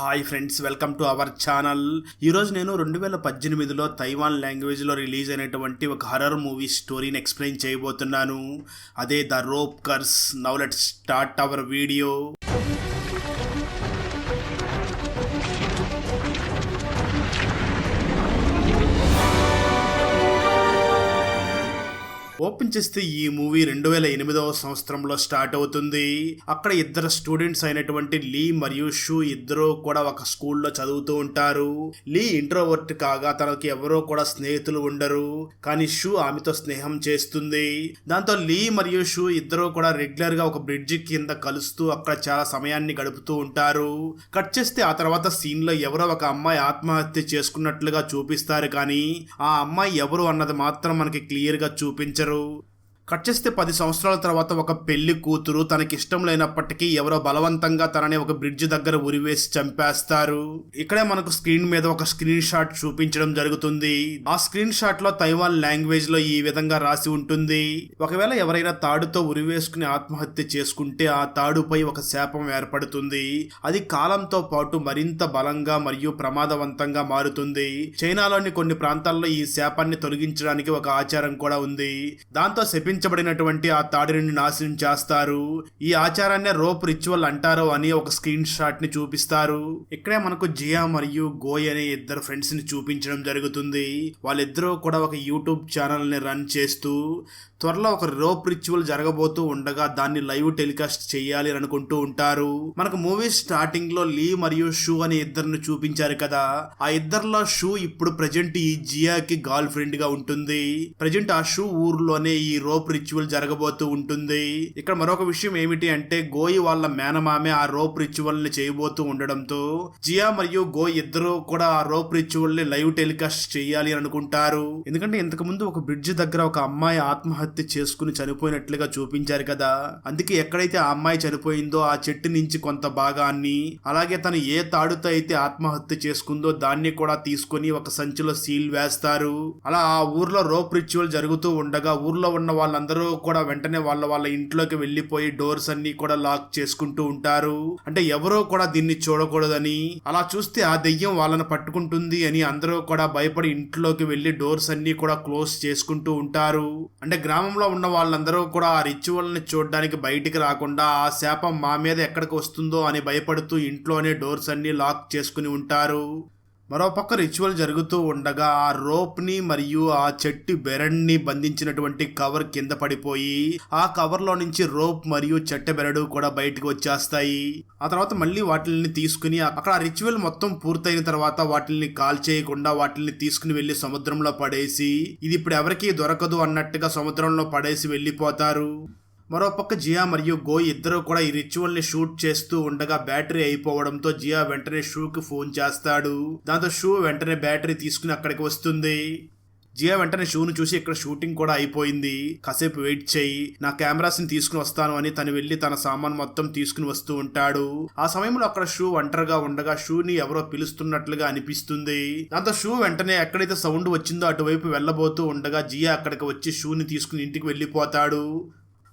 Hi friends welcome to our channel. ఈరోజు నేను రెండు వేల పద్దెనిమిదిలో తైవాన్ లాంగ్వేజ్లో రిలీజ్ అయినటువంటి ఒక హర్రర్ మూవీ స్టోరీని ఎక్స్ప్లెయిన్ చేయబోతున్నాను. అదే the rope curse. Now let start our video. Open చేస్తే ఈ మూవీ రెండు వేల ఎనిమిదవ సంవత్సరంలో స్టార్ట్ అవుతుంది. అక్కడ ఇద్దరు స్టూడెంట్స్ అయినటువంటి లీ మరియు షూ ఇద్దరు కూడా ఒక స్కూల్లో చదువుతూ ఉంటారు. లీ ఇంట్రోవర్ట్ కాగా తనకి ఎవరో కూడా స్నేహితులు ఉండరు. కానీ షూ ఆమెతో స్నేహం చేస్తుంది. దాంతో లీ మరియు షూ ఇద్దరు కూడా రెగ్యులర్గా ఒక బ్రిడ్జి కింద కలుస్తూ అక్కడ చాలా సమయాన్ని గడుపుతూ ఉంటారు. కట్ చేస్తే ఆ తర్వాత సీన్లో ఎవరో ఒక అమ్మాయి ఆత్మహత్య చేసుకున్నట్లుగా చూపిస్తారు కానీ ఆ అమ్మాయి ఎవరు అన్నది మాత్రం మనకి క్లియర్గా చూపించరు. metal కట్ చేస్తే పది సంవత్సరాల తర్వాత ఒక పెళ్ళి కూతురు తనకి ఇష్టం లేనప్పటికీ ఎవరో బలవంతంగా తనని ఒక బ్రిడ్జ్ దగ్గర ఉరివేసి చంపేస్తారు. ఇక్కడే మనకు స్క్రీన్ మీద ఒక స్క్రీన్ షాట్ చూపించడం జరుగుతుంది. ఆ స్క్రీన్ షాట్లో తైవాన్ లాంగ్వేజ్లో ఈ విధంగా రాసి ఉంటుంది. ఒకవేళ ఎవరైనా తాడుతో ఉరివేసుకుని ఆత్మహత్య చేసుకుంటే ఆ తాడుపై ఒక శాపం ఏర్పడుతుంది. అది కాలంతో పాటు మరింత బలంగా మరియు ప్రమాదవంతంగా మారుతుంది. చైనాలోని కొన్ని ప్రాంతాల్లో ఈ శాపాన్ని తొలగించడానికి ఒక ఆచారం కూడా ఉంది. దాంతో శపించబడినటువంటి ఆ తాడిని నాశనం చేస్తారు. ఈ ఆచారాన్ని రోప్ రిచువల్ అంటారు అని ఒక స్క్రీన్ షాట్ని చూపిస్తారు. ఇక్కడే మనకు జియా మరియు గోయ్ అనే ఇద్దరు ఫ్రెండ్స్ని చూపించడం జరుగుతుంది. వాళ్ళిద్దరూ కూడా ఒక యూట్యూబ్ ఛానల్ని రన్ చేస్తూ త్వరలో ఒక రోప్ రిచువల్ జరగబోతూ ఉండగా దాన్ని లైవ్ టెలికాస్ట్ చేయాలి అని అనుకుంటూ ఉంటారు. మనకు మూవీ స్టార్టింగ్లో లీ మరియు షూ అనే ఇద్దరిని చూపించారు కదా. ఆ ఇద్దరిలో షూ ఇప్పుడు ప్రజెంట్ ఈ జియాకి గర్ల్ ఫ్రెండ్గా ఉంటుంది. ప్రజెంట్ ఆ షూ ఊర్లోనే ఈ రోప్ రిచువల్ జరగబోతూ ఉంటుంది. ఇక్కడ మరొక విషయం ఏమిటి అంటే గోయి వాళ్ళ మేనమామే ఆ రోప్ రిచువల్ని చేయబోతూ ఉండడంతో జియా మరియు గోయ్ ఇద్దరు కూడా ఆ రోప్ రిచువల్ని లైవ్ టెలికాస్ట్ చేయాలి అని అనుకుంటారు. ఎందుకంటే ఇంతకు ముందు ఒక బ్రిడ్జ్ దగ్గర ఒక అమ్మాయి ఆత్మహత్య చేసుకుని చనిపోయినట్లుగా చూపించారు కదా. అందుకే ఎక్కడైతే ఆ అమ్మాయి చనిపోయిందో ఆ చెట్టు నుంచి కొంత భాగాన్ని అలాగే తను ఏ తాడుతో అయితే ఆత్మహత్య చేసుకుందో దాన్ని కూడా తీసుకొని ఒక సంచిలో సీల్ వేస్తారు. అలా ఆ ఊర్లో రోప్ రిచువల్ జరుగుతూ ఉండగా ఊర్లో ఉన్న వాళ్ళందరూ కూడా వెంటనే వాళ్ళ వాళ్ళ ఇంట్లోకి వెళ్ళిపోయి డోర్స్ అన్ని కూడా లాక్ చేసుకుంటూ ఉంటారు. అంటే ఎవరో కూడా దీన్ని చూడకూడదని. అలా చూస్తే ఆ దెయ్యం వాళ్ళని పట్టుకుంటుంది అని అందరూ కూడా భయపడి ఇంట్లోకి వెళ్ళి డోర్స్ అన్ని కూడా క్లోజ్ చేసుకుంటూ ఉంటారు. అంటే గ్రామంలో ఉన్న వాళ్ళందరూ కూడా ఆ రిచువల్ని చూడడానికి బయటికి రాకుండా ఆ శాపం మా మీద ఎక్కడికి వస్తుందో అని భయపడుతూ ఇంట్లోనే డోర్స్ అన్ని లాక్ చేసుకుని ఉంటారు. మరోపక్క రిచువల్ జరుగుతూ ఉండగా ఆ రోప్ని మరియు ఆ చెట్టు బెరడ్ని బంధించినటువంటి కవర్ కింద పడిపోయి ఆ కవర్లో నుంచి రోప్ మరియు చెట్ట బెరడు కూడా బయటకు వచ్చేస్తాయి. ఆ తర్వాత మళ్ళీ వాటిని తీసుకుని అక్కడ ఆ రిచువల్ మొత్తం పూర్తయిన తర్వాత వాటిని కాల్ చేయకుండా వాటిని తీసుకుని వెళ్ళి సముద్రంలో పడేసి ఇది ఇప్పుడు ఎవరికీ దొరకదు అన్నట్టుగా సముద్రంలో పడేసి వెళ్ళిపోతారు. మరోపక్క జియా మరియు గోయ్ ఇద్దరు కూడా ఈ రిచువల్ని షూట్ చేస్తూ ఉండగా బ్యాటరీ అయిపోవడంతో జియా వెంటనే షూకి ఫోన్ చేస్తాడు. దాంతో షూ వెంటనే బ్యాటరీ తీసుకుని అక్కడికి వస్తుంది. జియా వెంటనే షూను చూసి ఇక్కడ షూటింగ్ కూడా అయిపోయింది. కాసేపు వెయిట్ చేయి నా కెమెరాస్ని తీసుకుని వస్తాను అని తను వెళ్ళి తన సామాన్ మొత్తం తీసుకుని వస్తూ ఉంటాడు. ఆ సమయంలో అక్కడ షూ ఒంటరిగా ఉండగా షూని ఎవరో పిలుస్తున్నట్లుగా అనిపిస్తుంది. దాంతో షూ వెంటనే ఎక్కడైతే సౌండ్ వచ్చిందో అటువైపు వెళ్ళబోతూ ఉండగా జియా అక్కడికి వచ్చి షూని తీసుకుని ఇంటికి వెళ్ళిపోతాడు.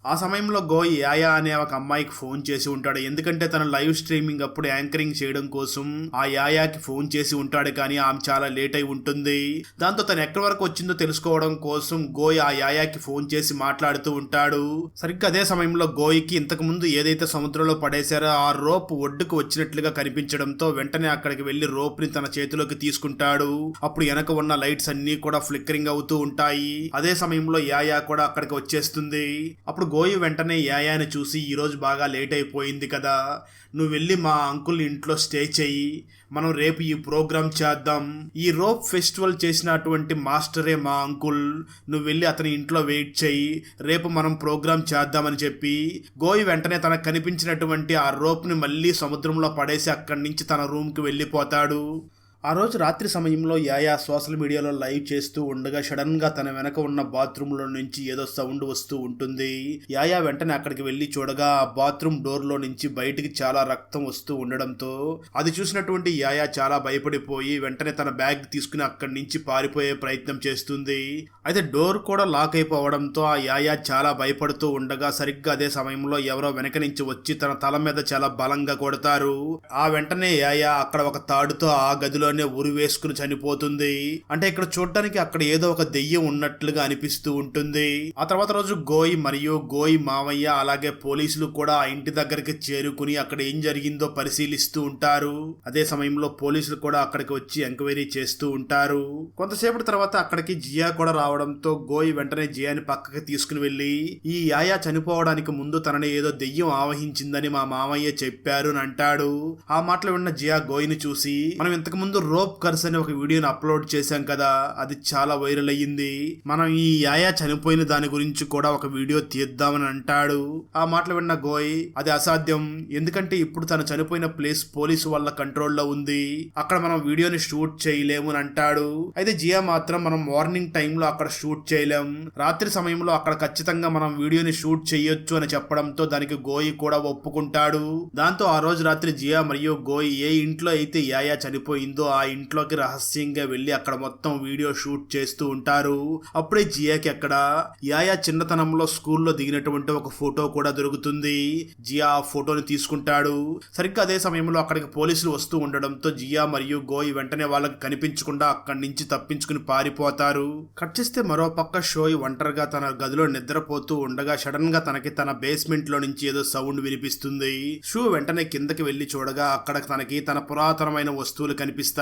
ఆ సమయంలో గోయ్ యాయా అనే ఒక అమ్మాయికి ఫోన్ చేసి ఉంటాడు. ఎందుకంటే తన లైవ్ స్ట్రీమింగ్ అప్పుడు యాంకరింగ్ చేయడం కోసం ఆ యాయాకి ఫోన్ చేసి ఉంటాడు కానీ ఆమె చాలా లేట్ అయి ఉంటుంది. దాంతో తను ఎక్కడి వరకు వచ్చిందో తెలుసుకోవడం కోసం గోయ్ ఆ యాయాకి ఫోన్ చేసి మాట్లాడుతూ ఉంటాడు. సరిగ్గా అదే సమయంలో గోయ్కి ఇంతకు ముందు ఏదైతే సముద్రంలో పడేశారో ఆ రోప్ ఒడ్డుకు వచ్చినట్లుగా కనిపించడంతో వెంటనే అక్కడికి వెళ్ళి రోప్ని తన చేతిలోకి తీసుకుంటాడు. అప్పుడు వెనక ఉన్న లైట్స్ అన్ని కూడా ఫ్లిక్కరింగ్ అవుతూ ఉంటాయి. అదే సమయంలో యాయా కూడా అక్కడికి వచ్చేస్తుంది. అప్పుడు గోయి వెంటనే యాయాని చూసి ఈరోజు బాగా లేట్ అయిపోయింది కదా. నువ్వు వెళ్ళి మా అంకుల్ ఇంట్లో స్టే చెయ్యి. మనం రేపు ఈ ప్రోగ్రామ్ చేద్దాం. ఈ రోప్ ఫెస్టివల్ చేసినటువంటి మాస్టరే మా అంకుల్. నువ్వు వెళ్ళి అతని ఇంట్లో వెయిట్ చెయ్యి. రేపు మనం ప్రోగ్రామ్ చేద్దామని చెప్పి. గోయి వెంటనే తనకు కనిపించినటువంటి ఆ రోప్ని మళ్ళీ సముద్రంలో పడేసి అక్కడి నుంచి తన రూమ్కి వెళ్ళిపోతాడు. ఆ రోజు రాత్రి సమయంలో యాయా సోషల్ మీడియాలో లైవ్ చేస్తూ ఉండగా సడన్గా తన వెనక ఉన్న బాత్రూమ్లో నుంచి ఏదో సౌండ్ వస్తూ ఉంటుంది. యాయా వెంటనే అక్కడికి వెళ్ళి చూడగా ఆ బాత్రూమ్ డోర్లో నుంచి బయటికి చాలా రక్తం వస్తూ ఉండడంతో అది చూసినటువంటి యాయా చాలా భయపడిపోయి వెంటనే తన బ్యాగ్ తీసుకుని అక్కడి నుంచి పారిపోయే ప్రయత్నం చేస్తుంది. అయితే డోర్ కూడా లాక్ అయిపోవడంతో ఆ యాయా చాలా భయపడుతూ ఉండగా సరిగ్గా అదే సమయంలో ఎవరో వెనక నుంచి వచ్చి తన తల మీద చాలా బలంగా కొడతారు. ఆ వెంటనే యాయా అక్కడ ఒక తాడుతో ఆ గదిలో గదిలోనే ఉరి వేసుకుని చనిపోతుంది. అంటే ఇక్కడ చూడటానికి అక్కడ ఏదో ఒక దెయ్యం ఉన్నట్లుగా అనిపిస్తూ ఉంటుంది. ఆ తర్వాత రోజు గోయి మరియు గోయి మావయ్య అలాగే పోలీసులు కూడా ఆ ఇంటి దగ్గరికి చేరుకుని అక్కడ ఏం జరిగిందో పరిశీలిస్తూ ఉంటారు. అదే సమయంలో పోలీసులు కూడా అక్కడికి వచ్చి ఎంక్వైరీ చేస్తూ ఉంటారు. కొంతసేపటి తర్వాత అక్కడికి జియా కూడా రావడంతో గోయి వెంటనే జియాని పక్కకి తీసుకుని వెళ్ళి ఈ యాయా చనిపోవడానికి ముందు తనని ఏదో దెయ్యం ఆవహించిందని మా మామయ్య చెప్పారు అని అంటాడు. ఆ మాటలు విన్న జియా గోయిని చూసి మనం ఇంతకు ముందు రోప్ కర్స్ అని ఒక వీడియోని అప్లోడ్ చేశాం కదా అది చాలా వైరల్ అయ్యింది. మనం ఈ యాయా చనిపోయిన దాని గురించి కూడా ఒక వీడియో తీద్దామని అంటాడు. ఆ మాటలు విన్న గోయ్ అది అసాధ్యం. ఎందుకంటే ఇప్పుడు తను చనిపోయిన ప్లేస్ పోలీసు వాళ్ళ కంట్రోల్లో ఉంది. అక్కడ మనం వీడియోని షూట్ చేయలేము అని అంటాడు. అయితే జియా మాత్రం మనం మార్నింగ్ టైంలో అక్కడ షూట్ చేయలేం. రాత్రి సమయంలో అక్కడ ఖచ్చితంగా మనం వీడియోని షూట్ చేయొచ్చు అని చెప్పడంతో దానికి గోయి కూడా ఒప్పుకుంటాడు. దాంతో ఆ రోజు రాత్రి జియా మరియు గోయి ఏ ఇంట్లో అయితే యాయా చనిపోయిందో ఆ ఇంట్లోకి రహస్యంగా వెళ్ళి అక్కడ మొత్తం వీడియో షూట్ చేస్తూ ఉంటారు. అప్పుడే జియాకి అక్కడ యాయా చిన్నతనంలో స్కూల్లో దిగినటువంటి ఒక ఫోటో కూడా దొరుకుతుంది. జియా ఆ ఫోటోని తీసుకుంటాడు. సరిగ్గా అదే సమయంలో అక్కడికి పోలీసులు వస్తూ ఉండడంతో జియా మరియు గోయి వెంటనే వాళ్ళకి కనిపించకుండా అక్కడి నుంచి తప్పించుకుని పారిపోతారు. కట్ చేస్తే మరో పక్క షోయ్ ఒంటరిగా తన గదిలో నిద్రపోతూ ఉండగా సడన్గా తనకి తన బేస్మెంట్లో నుంచి ఏదో సౌండ్ వినిపిస్తుంది. షూ వెంటనే కిందకి వెళ్ళి చూడగా అక్కడ తనకి తన పురాతనమైన వస్తువులు కనిపిస్తాయి.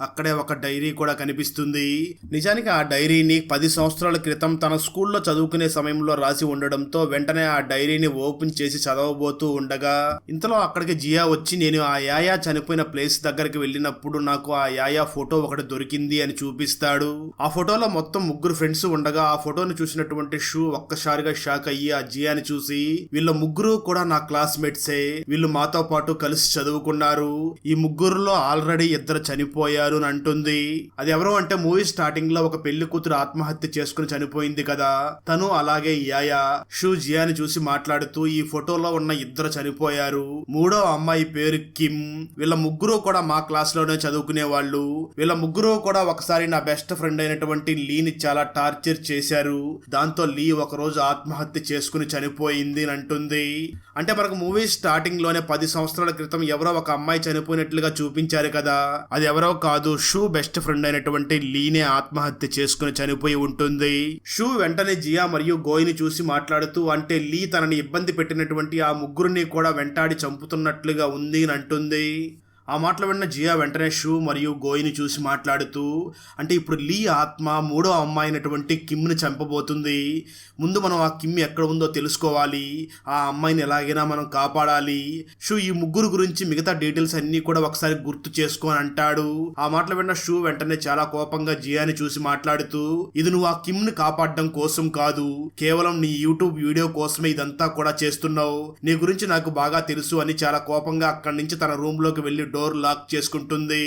అక్కడే ఒక డైరీ కూడా కనిపిస్తుంది. నిజానికి ఆ డైరీని పది సంవత్సరాల క్రితం తన స్కూల్లో చదువుకునే సమయంలో రాసి ఉండడంతో వెంటనే ఆ డైరీని ఓపెన్ చేసి చదవబోతూ ఉండగా ఇంతలో అక్కడికి జియా వచ్చి నేను ఆ యాయా చనిపోయిన ప్లేస్ దగ్గరికి వెళ్ళినప్పుడు నాకు ఆ యాయా ఫోటో ఒకటి దొరికింది అని చూపిస్తాడు. ఆ ఫోటోలో మొత్తం ముగ్గురు ఫ్రెండ్స్ ఉండగా ఆ ఫోటోని చూసినటువంటి షూ ఒక్కసారిగా షాక్ అయ్యి ఆ జియాని చూసి వీళ్ళ ముగ్గురు కూడా నా క్లాస్మేట్సే. వీళ్ళు మాతో పాటు కలిసి చదువుకున్నారు. ఈ ముగ్గురులో ఆల్రెడీ ఇద్దరు చనిపోయారు అని అంటుంది. అది ఎవరో అంటే మూవీ స్టార్టింగ్లో ఒక పెళ్ళి కూతురు ఆత్మహత్య చేసుకుని చనిపోయింది కదా. తను అలాగే యాయా షూ జియాని చూసి మాట్లాడుతూ ఈ ఫోటోలో ఉన్న ఇద్దరు చనిపోయారు. మూడో అమ్మాయి పేరు కిమ్. వీళ్ళ ముగ్గురు కూడా మా క్లాస్లోనే చదువుకునే వాళ్ళు వీళ్ళ ముగ్గురు కూడా ఒకసారి నా బెస్ట్ ఫ్రెండ్ అయినటువంటి లీని చాలా టార్చర్ చేశారు. దాంతో లీ ఒక రోజు ఆత్మహత్య చేసుకుని చనిపోయింది అని అంటుంది. అంటే మనకు మూవీ స్టార్టింగ్లోనే పది సంవత్సరాల క్రితం ఎవరో ఒక అమ్మాయి చనిపోయినట్లుగా చూపించారు కదా. అది ఎవరో కాదు షూ బెస్ట్ ఫ్రెండ్ అయినటువంటి లీనే ఆత్మహత్య చేసుకుని చనిపోయి ఉంటుంది. షూ వెంటనే జియా మరియు గోయిని చూసి మాట్లాడుతూ అంటే లీ తనని ఇబ్బంది పెట్టినటువంటి ఆ ముగ్గురిని కూడా వెంటాడి చంపుతున్నట్లుగా ఉంది అని అంటుంది. ఆ మాటలు విన్న జియా వెంటనే షూ మరియు గోయిని చూసి మాట్లాడుతూ అంటే ఇప్పుడు లీ ఆత్మ మూడో అమ్మాయి అయినటువంటి కిమ్ని చంపబోతుంది. ముందు మనం ఆ కిమ్ ఎక్కడ ఉందో తెలుసుకోవాలి. ఆ అమ్మాయిని ఎలాగైనా మనం కాపాడాలి. షూ ఈ ముగ్గురు గురించి మిగతా డీటెయిల్స్ అన్నీ కూడా ఒకసారి గుర్తు చేసుకొని అంటాడు. ఆ మాటలు విన్న షూ వెంటనే చాలా కోపంగా జియాని చూసి మాట్లాడుతూ ఇది నువ్వు ఆ కిమ్ని కాపాడడం కోసం కాదు. కేవలం నీ యూట్యూబ్ వీడియో కోసమే ఇదంతా కూడా చేస్తున్నావు. నీ గురించి నాకు బాగా తెలుసు అని చాలా కోపంగా అక్కడి నుంచి తన రూమ్లోకి వెళ్ళి డోర్ లాక్ చేసుకుంటుంది.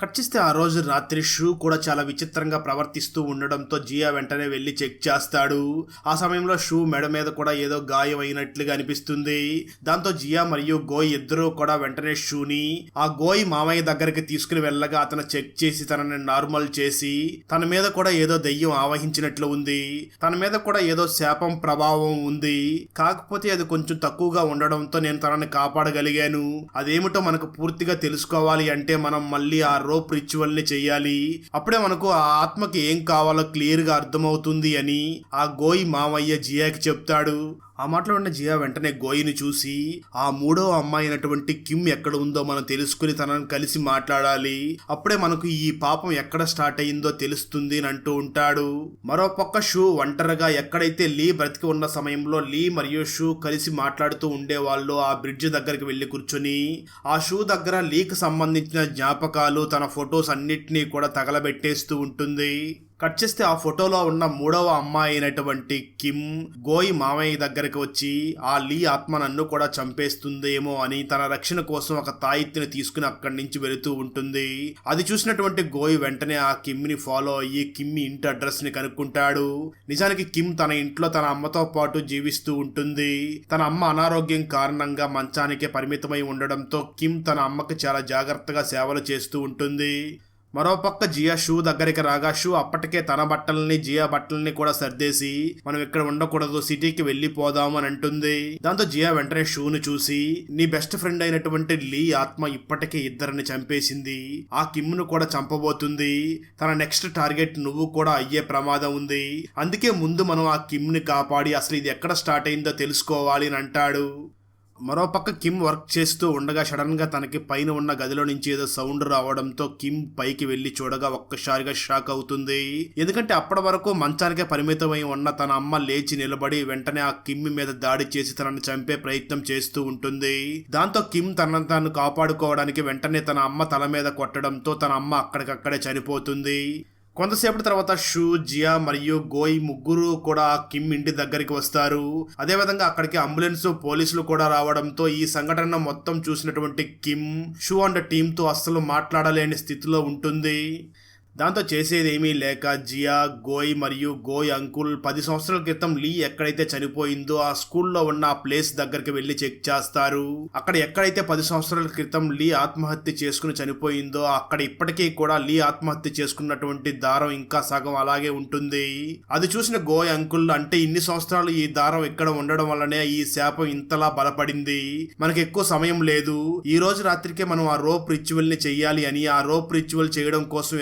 కట్ చేస్తే ఆ రోజు రాత్రి షూ కూడా చాలా విచిత్రంగా ప్రవర్తిస్తూ ఉండడంతో జియా వెంటనే వెళ్ళి చెక్ చేస్తాడు. ఆ సమయంలో షూ మెడ మీద కూడా ఏదో గాయం అయినట్లుగా అనిపిస్తుంది. దాంతో జియా మరియు గోయ్ ఇద్దరూ కూడా వెంటనే షూని ఆ గోయ్ మామయ్య దగ్గరికి తీసుకుని వెళ్ళగా అతను చెక్ చేసి తనని నార్మల్ చేసి తన మీద కూడా ఏదో దెయ్యం ఆవహించినట్లు ఉంది. తన మీద కూడా ఏదో శాపం ప్రభావం ఉంది. కాకపోతే అది కొంచెం తక్కువగా ఉండడంతో నేను తనని కాపాడగలిగాను. అదేమిటో మనకు పూర్తిగా తెలుసుకోవాలి అంటే మనం మళ్ళీ ఆ రోప్ రిచువల్ని చెయ్యాలి అప్పుడే మనకు ఆ ఆత్మకి ఏం కావాలో క్లియర్గా అర్థమవుతుంది అని ఆ గోయి మామయ్య జియాకి చెప్తాడు. ఆ మాటలో ఉన్న జియా వెంటనే గోయిని చూసి ఆ మూడో అమ్మాయి అయినటువంటి కిమ్ ఎక్కడ ఉందో మనం తెలుసుకుని తనని కలిసి మాట్లాడాలి. అప్పుడే మనకు ఈ పాపం ఎక్కడ స్టార్ట్ అయ్యిందో తెలుస్తుంది అని అంటూ ఉంటాడు. మరో పక్క షూ ఒంటరిగా ఎక్కడైతే లీ బ్రతికి ఉన్న సమయంలో లీ మరియు షూ కలిసి మాట్లాడుతూ ఉండేవాళ్ళు ఆ బ్రిడ్జ్ దగ్గరికి వెళ్ళి కూర్చుని ఆ షూ దగ్గర లీకి సంబంధించిన జ్ఞాపకాలు తన ఫొటోస్ అన్నిటినీ కూడా తగలబెట్టేస్తూ ఉంటుంది. కట్ చేస్తే ఆ ఫోటోలో ఉన్న మూడవ అమ్మాయి అయినటువంటి కిమ్ గోయి మామయ్య దగ్గరికి వచ్చి ఆ లీ ఆత్మ నన్ను కూడా చంపేస్తుందేమో అని తన రక్షణ కోసం ఒక తాయిత్తిని తీసుకుని అక్కడి నుంచి వెళుతూ ఉంటుంది. అది చూసినటువంటి గోయి వెంటనే ఆ కిమ్ని ఫాలో అయ్యి కిమ్ ఇంటి అడ్రస్ని కనుక్కుంటాడు. నిజానికి కిమ్ తన ఇంట్లో తన అమ్మతో పాటు జీవిస్తూ ఉంటుంది. తన అమ్మ అనారోగ్యం కారణంగా మంచానికే పరిమితమై ఉండడంతో కిమ్ తన అమ్మకి చాలా జాగ్రత్తగా సేవలు చేస్తూ ఉంటుంది. మరోపక్క జియా షూ దగ్గరికి రాగా షూ అప్పటికే తన బట్టల్ని జియా బట్టల్ని కూడా సర్దేసి మనం ఇక్కడ ఉండకూడదు సిటీకి వెళ్ళిపోదాం అని అంటుంది. దాంతో జియా వెంటనే షూను చూసి నీ బెస్ట్ ఫ్రెండ్ అయినటువంటి లీ ఆత్మ ఇప్పటికే ఇద్దరిని చంపేసింది. ఆ కిమ్ను కూడా చంపబోతుంది. తన నెక్స్ట్ టార్గెట్ నువ్వు కూడా అయ్యే ప్రమాదం ఉంది. అందుకే ముందు మనం ఆ కిమ్ని కాపాడి అసలు ఇది ఎక్కడ స్టార్ట్ అయిందో తెలుసుకోవాలి అని అంటాడు. మరోపక్క కిమ్ వర్క్ చేస్తూ ఉండగా సడన్గా తనకి పైన ఉన్న గదిలో నుంచి ఏదో సౌండ్ రావడంతో కిమ్ పైకి వెళ్ళి చూడగా ఒక్కసారిగా షాక్ అవుతుంది. ఎందుకంటే అప్పటి వరకు మంచానికే పరిమితమై ఉన్న తన అమ్మ లేచి నిలబడి వెంటనే ఆ కిమ్ మీద దాడి చేసి తనను చంపే ప్రయత్నం చేస్తూ ఉంటుంది. దాంతో కిమ్ తనను తాను కాపాడుకోవడానికి వెంటనే తన అమ్మ తల మీద కొట్టడంతో తన అమ్మ అక్కడికక్కడే చనిపోతుంది. కొంతసేపటి తర్వాత షూ జియా మరియు గోయ్ ముగ్గురు కూడా ఆ కిమ్ ఇంటి దగ్గరికి వస్తారు. అదేవిధంగా అక్కడికి అంబులెన్స్ పోలీసులు కూడా రావడంతో ఈ సంఘటన మొత్తం చూసినటువంటి కిమ్ షూ అండ్ టీంతో అస్సలు మాట్లాడలేని స్థితిలో ఉంటుంది. దాంతో చేసేదేమీ లేక జియా గోయ్ మరియు గోయ్ అంకుల్ పది సంవత్సరాల క్రితం లీ ఎక్కడైతే చనిపోయిందో ఆ స్కూల్లో ఉన్న ఆ ప్లేస్ దగ్గరికి వెళ్ళి చెక్ చేస్తారు. అక్కడ ఎక్కడైతే పది సంవత్సరాల క్రితం లీ ఆత్మహత్య చేసుకుని చనిపోయిందో అక్కడ ఇప్పటికీ కూడా లీ ఆత్మహత్య చేసుకున్నటువంటి దారం ఇంకా సగం అలాగే ఉంటుంది. అది చూసిన గోయ్ అంకుల్ అంటే ఇన్ని సంవత్సరాలు ఈ దారం ఇక్కడ ఉండడం వల్లనే ఈ శాపం ఇంతలా బలపడింది. మనకి ఎక్కువ సమయం లేదు. ఈ రోజు రాత్రికే మనం ఆ రోప్ రిచువల్ని చెయ్యాలి అని ఆ రోప్ రిచువల్ చేయడం కోసం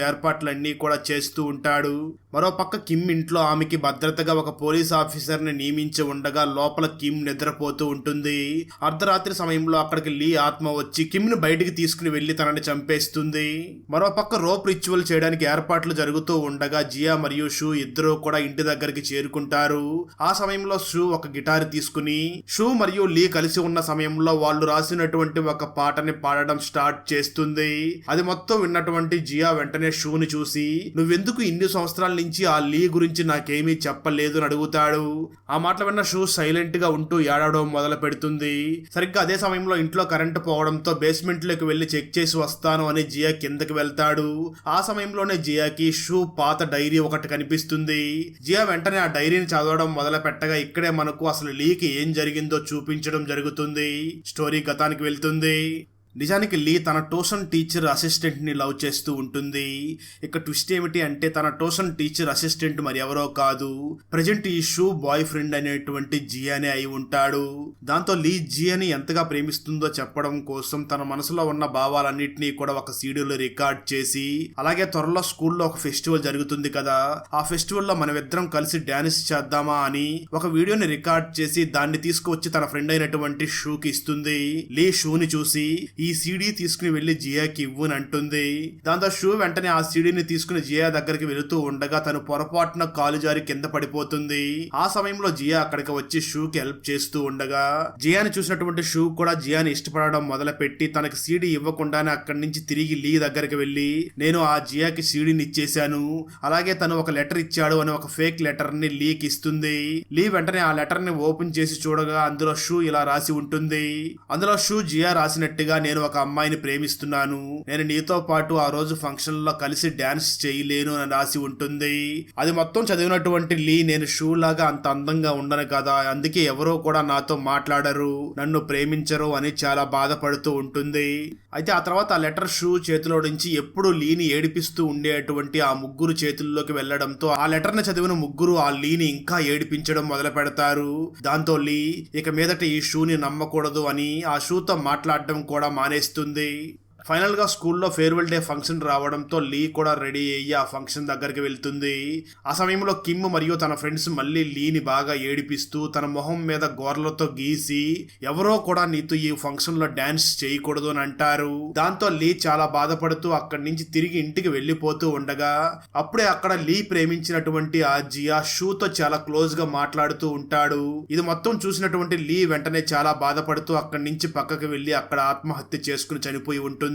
ఏర్పాట్లన్నీ కూడా చేస్తూ ఉంటాడు. మరోపక్క కిమ్ ఇంట్లో ఆమెకి భద్రతగా ఒక పోలీస్ ఆఫీసర్ని నియమించి ఉండగా లోపల కిమ్ నిద్రపోతూ ఉంటుంది. అర్ధరాత్రి సమయంలో అక్కడికి లీ ఆత్మ వచ్చి కిమ్ను బయటికి తీసుకుని వెళ్ళి తనని చంపేస్తుంది. మరోపక్క రోప్ రిచువల్ చేయడానికి ఏర్పాట్లు జరుగుతూ ఉండగా జియా మరియు షూ ఇద్దరూ కూడా ఇంటి దగ్గరికి చేరుకుంటారు. ఆ సమయంలో షూ ఒక గిటార్ తీసుకుని షూ మరియు లీ కలిసి ఉన్న సమయంలో వాళ్ళు రాసినటువంటి ఒక పాటని పాడడం స్టార్ట్ చేస్తుంది. అది మొత్తం విన్నటువంటి జియా వెంటనే షూని చూసి నువ్వెందుకు ఇన్ని సంవత్సరాల నుంచి ఆ లీ గురించి నాకేమీ చెప్పలేదు అని అడుగుతాడు. ఆ మాటలు విన్న షూ సైలెంట్గా ఉంటూ ఏడవడం మొదలు పెడుతుంది. సరిగ్గా అదే సమయంలో ఇంట్లో కరెంటు పోవడంతో బేస్మెంట్లోకి వెళ్ళి చెక్ చేసి వస్తాను అని జియా కిందకి వెళ్తాడు. ఆ సమయంలోనే జియాకి షూ పాత డైరీ ఒకటి కనిపిస్తుంది. జియా వెంటనే ఆ డైరీని చదవడం మొదలు పెట్టగా ఇక్కడే మనకు అసలు లీకి ఏం జరిగిందో చూపించడం జరుగుతుంది. స్టోరీ గతానికి వెళ్తుంది. నిజానికి లీ తన ట్యూషన్ టీచర్ అసిస్టెంట్ని లవ్ చేస్తూ ఉంటుంది. ఇక ట్విస్ట్ ఏమిటి అంటే తన ట్యూషన్ టీచర్ అసిస్టెంట్ మరి ఎవరో కాదు. ప్రజెంట్ ఈ షూ బాయ్ ఫ్రెండ్ అనేటువంటి జియానే అయి ఉంటాడు. దాంతో లీ జియాని ఎంతగా ప్రేమిస్తుందో చెప్పడం కోసం తన మనసులో ఉన్న భావాలన్నింటినీ కూడా ఒక సీడీలో రికార్డ్ చేసి అలాగే త్వరలో స్కూల్లో ఒక ఫెస్టివల్ జరుగుతుంది కదా. ఆ ఫెస్టివల్లో మనమిద్దరం కలిసి డాన్స్ చేద్దామా అని ఒక వీడియోని రికార్డ్ చేసి దాన్ని తీసుకువచ్చి తన ఫ్రెండ్ అయినటువంటి షూకి ఇస్తుంది. లీ షూని చూసి ఈ ఈ సీడీ తీసుకుని వెళ్ళి జియాకి ఇవ్వు అని అంటుంది. దాంతో షూ వెంటనే ఆ సీడీని తీసుకుని జియా దగ్గరికి వెళుతూ ఉండగా తను పొరపాటున కాలు జారి కింద పడిపోతుంది. ఆ సమయంలో జియా అక్కడికి వచ్చి షూకి హెల్ప్ చేస్తూ ఉండగా జియాని చూసినటువంటి షూ కూడా జియాని ఇష్టపడడం మొదలుపెట్టి తనకి సీడీ ఇవ్వకుండానే అక్కడి నుంచి తిరిగి లీ దగ్గరికి వెళ్ళి నేను ఆ జియాకి సీడీని ఇచ్చేశాను. అలాగే తను ఒక లెటర్ ఇచ్చాడు అని ఒక ఫేక్ లెటర్ని లీకి ఇస్తుంది. లీ వెంటనే ఆ లెటర్ని ఓపెన్ చేసి చూడగా అందులో షూ ఇలా రాసి ఉంటుంది. అందులో షూ జియా రాసినట్టుగా నేను నేను ఒక అమ్మాయిని ప్రేమిస్తున్నాను. నేను నీతో పాటు ఆ రోజు ఫంక్షన్లో కలిసి డాన్స్ చేయలేను అని రాసి ఉంటుంది. అది మొత్తం చదివినటువంటి లీ నేను షూ లాగా అంత అందంగా ఉండను కదా. అందుకే ఎవరో కూడా నాతో మాట్లాడరు. నన్ను ప్రేమించరు అని చాలా బాధపడుతూ ఉంటుంది. అయితే ఆ తర్వాత ఆ లెటర్ షూ చేతిలో నుంచి ఎప్పుడు లీని ఏడిపిస్తూ ఉండేటువంటి ఆ ముగ్గురు చేతుల్లోకి వెళ్ళడంతో ఆ లెటర్ని చదివిన ముగ్గురు ఆ లీని ఇంకా ఏడిపించడం మొదలు పెడతారు. దాంతో లీ ఇక మీదట ఈ షూని నమ్మకూడదు అని ఆ షూతో మాట్లాడడం కూడా మానేస్తుంది. ఫైనల్గా స్కూల్లో ఫేర్వెల్ డే ఫంక్షన్ రావడంతో లీ కూడా రెడీ అయ్యి ఆ ఫంక్షన్ దగ్గరికి వెళ్తుంది. ఆ సమయంలో కిమ్ మరియు తన ఫ్రెండ్స్ మళ్ళీ లీని బాగా ఏడిపిస్తూ తన మొహం మీద గోర్లతో గీసి ఎవరో కూడా నీతో ఈ ఫంక్షన్లో డాన్స్ చేయకూడదు అని అంటారు. దాంతో లీ చాలా బాధపడుతూ అక్కడి నుంచి తిరిగి ఇంటికి వెళ్ళిపోతూ ఉండగా అప్పుడే అక్కడ లీ ప్రేమించినటువంటి ఆ జియా షూతో చాలా క్లోజ్గా మాట్లాడుతూ ఉంటాడు. ఇది మొత్తం చూసినటువంటి లీ వెంటనే చాలా బాధపడుతూ అక్కడి నుంచి పక్కకి వెళ్ళి అక్కడ ఆత్మహత్య చేసుకుని చనిపోయి ఉంటుంది.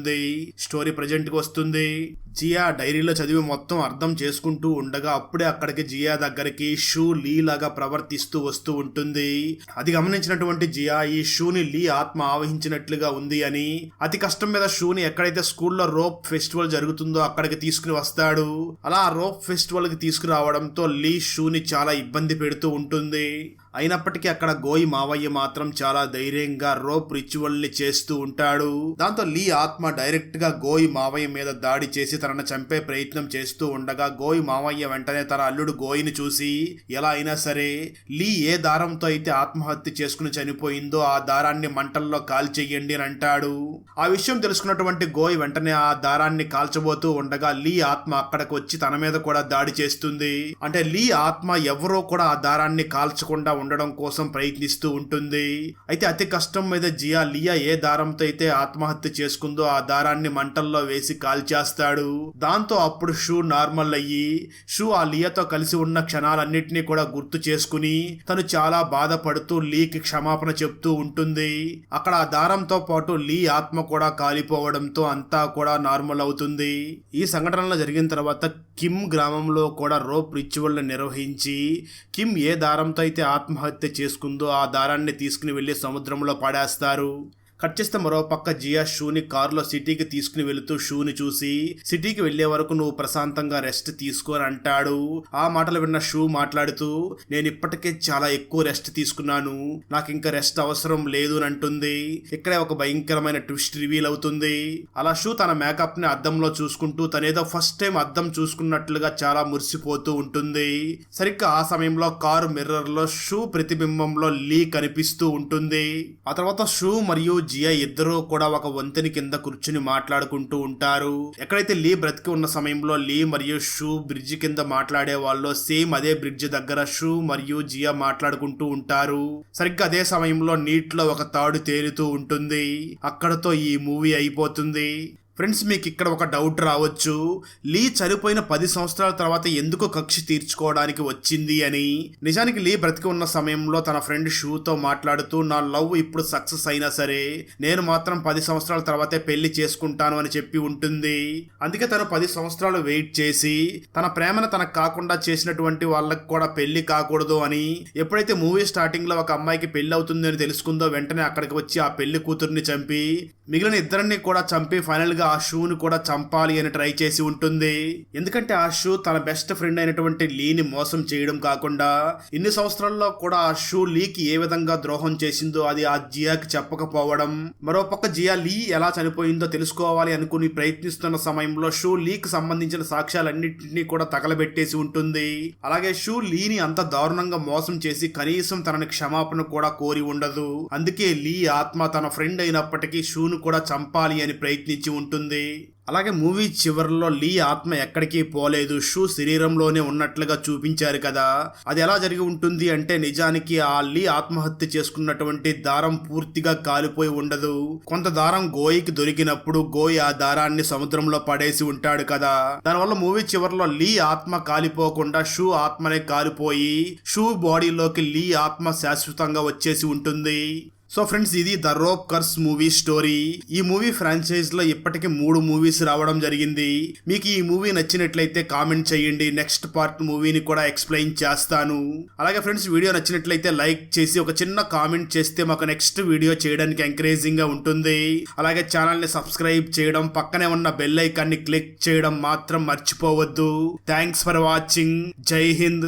స్టోరీ ప్రజెంట్కి వస్తుంది. జియా డైరీలో చదివి మొత్తం అర్థం చేసుకుంటూ ఉండగా అప్పుడే అక్కడికి జియా దగ్గరికి షూ లీ లాగా ప్రవర్తిస్తూ వస్తూ ఉంటుంది. అది గమనించినటువంటి జియా ఈ షూని లీ ఆత్మ ఆవహించినట్లుగా ఉంది అని. అతి కష్టం మీద షూని ఎక్కడైతే స్కూల్లో రోప్ ఫెస్టివల్ జరుగుతుందో అక్కడికి తీసుకుని వస్తాడు. అలా రోప్ ఫెస్టివల్కి తీసుకురావడంతో లీ షూని చాలా ఇబ్బంది పెడుతూ ఉంటుంది. అయినప్పటికీ అక్కడ గోయి మావయ్య మాత్రం చాలా ధైర్యంగా రోప్ రిచువల్ని చేస్తూ ఉంటాడు. దాంతో లీ ఆత్మ డైరెక్ట్గా గోయి మావయ్య మీద దాడి చేసి తనను చంపే ప్రయత్నం చేస్తూ ఉండగా గోయి మావయ్య వెంటనే తన అల్లుడు గోయిని చూసి ఎలా అయినా సరే లీ ఏ దారంతో అయితే ఆత్మహత్య చేసుకుని చనిపోయిందో ఆ దారాన్ని మంటల్లో కాల్చేయండి అని అంటాడు. ఆ విషయం తెలుసుకున్నటువంటి గోయి వెంటనే ఆ దారాన్ని కాల్చబోతూ ఉండగా లీ ఆత్మ అక్కడికి వచ్చి తన మీద కూడా దాడి చేస్తుంది. అంటే లీ ఆత్మ ఎవరో కూడా ఆ దారాన్ని కాల్చకుండా ఉండడం కోసం ప్రయత్నిస్తూ ఉంటుంది. అయితే అతి కష్టం మీద జియా లియా ఏ దారంతో అయితే ఆత్మహత్య చేసుకుందో ఆ దారాన్ని మంటల్లో వేసి కాల్చేస్తాడు. దాంతో అప్పుడు షూ నార్మల్ అయ్యి షూ ఆ లియాతో కలిసి ఉన్న క్షణాలన్నింటినీ కూడా గుర్తు చేసుకుని తను చాలా బాధపడుతూ లీకి క్షమాపణ చెప్తూ ఉంటుంది. అక్కడ ఆ దారంతో పాటు లీ ఆత్మ కూడా కాలిపోవడంతో అంతా కూడా నార్మల్ అవుతుంది. ఈ సంఘటనలో జరిగిన తర్వాత కిమ్ గ్రామంలో కూడా రోప్ రిచువల్ నిర్వహించి కిమ్ ఏ దారంతో అయితే ఆత్మహత్య చేసుకుందో ఆ దారాన్ని తీసుకుని వెళ్ళి సముద్రంలో పడేస్తారు. కట్ చేస్తే మరో పక్క జియా షూని కారులో సిటీకి తీసుకుని వెళుతూ షూని చూసి సిటీకి వెళ్ళే వరకు నువ్వు ప్రశాంతంగా రెస్ట్ తీసుకొని అంటాడు. ఆ మాటలు విన్న షూ మాట్లాడుతూ నేను ఇప్పటికే చాలా ఎక్కువ రెస్ట్ తీసుకున్నాను. నాకు ఇంకా రెస్ట్ అవసరం లేదు అని అంటుంది. ఇక్కడే ఒక భయంకరమైన ట్విస్ట్ రివీల్ అవుతుంది. అలా షూ తన మేకప్ని అద్దంలో చూసుకుంటూ తనేదో ఫస్ట్ టైం అద్దం చూసుకున్నట్లుగా చాలా మురిసిపోతూ ఉంటుంది. సరిగ్గా ఆ సమయంలో కారు మిర్రర్లో షూ ప్రతిబింబంలో లీ కనిపిస్తూ ఉంటుంది. ఆ తర్వాత షూ మరియు జియా ఇద్దరూ కూడా ఒక వంతెన కింద కూర్చుని మాట్లాడుకుంటూ ఉంటారు. ఎక్కడైతే లీ బ్రతికి ఉన్న సమయంలో లీ మరియు షూ బ్రిడ్జ్ కింద మాట్లాడే వాళ్ళు సేమ్ అదే బ్రిడ్జ్ దగ్గర షూ మరియు జియా మాట్లాడుకుంటూ ఉంటారు. సరిగ్గా అదే సమయంలో నీటిలో ఒక తాడు తేలుతూ ఉంటుంది. అక్కడతో ఈ మూవీ అయిపోతుంది. ఫ్రెండ్స్ మీకు ఇక్కడ ఒక డౌట్ రావచ్చు. లీ చనిపోయిన పది సంవత్సరాల తర్వాత ఎందుకు కక్ష తీర్చుకోవడానికి వచ్చింది అని. నిజానికి లీ బ్రతికి ఉన్న సమయంలో తన ఫ్రెండ్ షూతో మాట్లాడుతూ నా లవ్ ఇప్పుడు సక్సెస్ అయినా సరే నేను మాత్రం పది సంవత్సరాల తర్వాతే పెళ్ళి చేసుకుంటాను అని చెప్పి ఉంటుంది. అందుకే తను పది సంవత్సరాలు వెయిట్ చేసి తన ప్రేమను తనకు కాకుండా చేసినటువంటి వాళ్ళకి కూడా పెళ్ళి కాకూడదు అని. ఎప్పుడైతే మూవీ స్టార్టింగ్లో ఒక అమ్మాయికి పెళ్ళి అవుతుంది అని తెలుసుకుందో వెంటనే అక్కడికి వచ్చి ఆ పెళ్ళి కూతుర్ని చంపి మిగిలిన ఇద్దరిని కూడా చంపి ఫైనల్గా ఆ షూను కూడా చంపాలి అని ట్రై చేసి ఉంటుంది. ఎందుకంటే ఆ షూ తన బెస్ట్ ఫ్రెండ్ అయినటువంటి లీని మోసం చేయడం కాకుండా ఇన్ని సంవత్సరాల్లో కూడా ఆ షూ లీకి ఏ విధంగా ద్రోహం చేసిందో అది ఆ జియాకి చెప్పకపోవడం మరోపక్క జియా లీ ఎలా చనిపోయిందో తెలుసుకోవాలి అనుకుని ప్రయత్నిస్తున్న సమయంలో షూ లీకి సంబంధించిన సాక్ష్యాలన్నింటినీ కూడా తగలబెట్టేసి ఉంటుంది. అలాగే షూ లీని అంత దారుణంగా మోసం చేసి కనీసం తనని క్షమాపణ కూడా కోరి ఉండదు. అందుకే లీ ఆత్మ తన ఫ్రెండ్ అయినప్పటికీ షూను కూడా చంపాలి అని ప్రయత్నించి ఉంటుంది. అలాగే మూవీ చివరిలో లీ ఆత్మ ఎక్కడికి పోలేదు. షూ శరీరంలోనే ఉన్నట్లుగా చూపించారు కదా. అది ఎలా జరిగి ఉంటుంది అంటే నిజానికి ఆ లీ ఆత్మహత్య చేసుకున్నటువంటి దారం పూర్తిగా కాలిపోయి ఉండదు. కొంత దారం గోయికి దొరికినప్పుడు గోయి ఆ దారాన్ని సముద్రంలో పడేసి ఉంటాడు కదా. దానివల్ల మూవీ చివరిలో లీ ఆత్మ కాలిపోకుండా షూ ఆత్మనే కాలిపోయి షూ బాడీలోకి లీ ఆత్మ శాశ్వతంగా వచ్చేసి ఉంటుంది. సో ఫ్రెండ్స్ ఇది the rope curse movie story. ఈ మూవీ ఫ్రాంచైజ్లో ఇప్పటికి మూడు మూవీస్ రావడం జరిగింది. మీకు ఈ మూవీ నచ్చినట్లయితే కామెంట్ చేయండి. నెక్స్ట్ పార్ట్ మూవీని కూడా ఎక్స్ప్లెయిన్ చేస్తాను. అలాగే ఫ్రెండ్స్ వీడియో నచ్చినట్లయితే లైక్ చేసి ఒక చిన్న కామెంట్ చేస్తే మాకు నెక్స్ట్ వీడియో చేయడానికి ఎంకరేజింగ్గా ఉంటుంది. అలాగే ఛానల్ని సబ్స్క్రైబ్ చేయడం పక్కనే ఉన్న బెల్ ఐకాన్ని క్లిక్ చేయడం మాత్రం మర్చిపోవద్దు. థ్యాంక్స్ ఫర్ వాచింగ్ జై హింద్.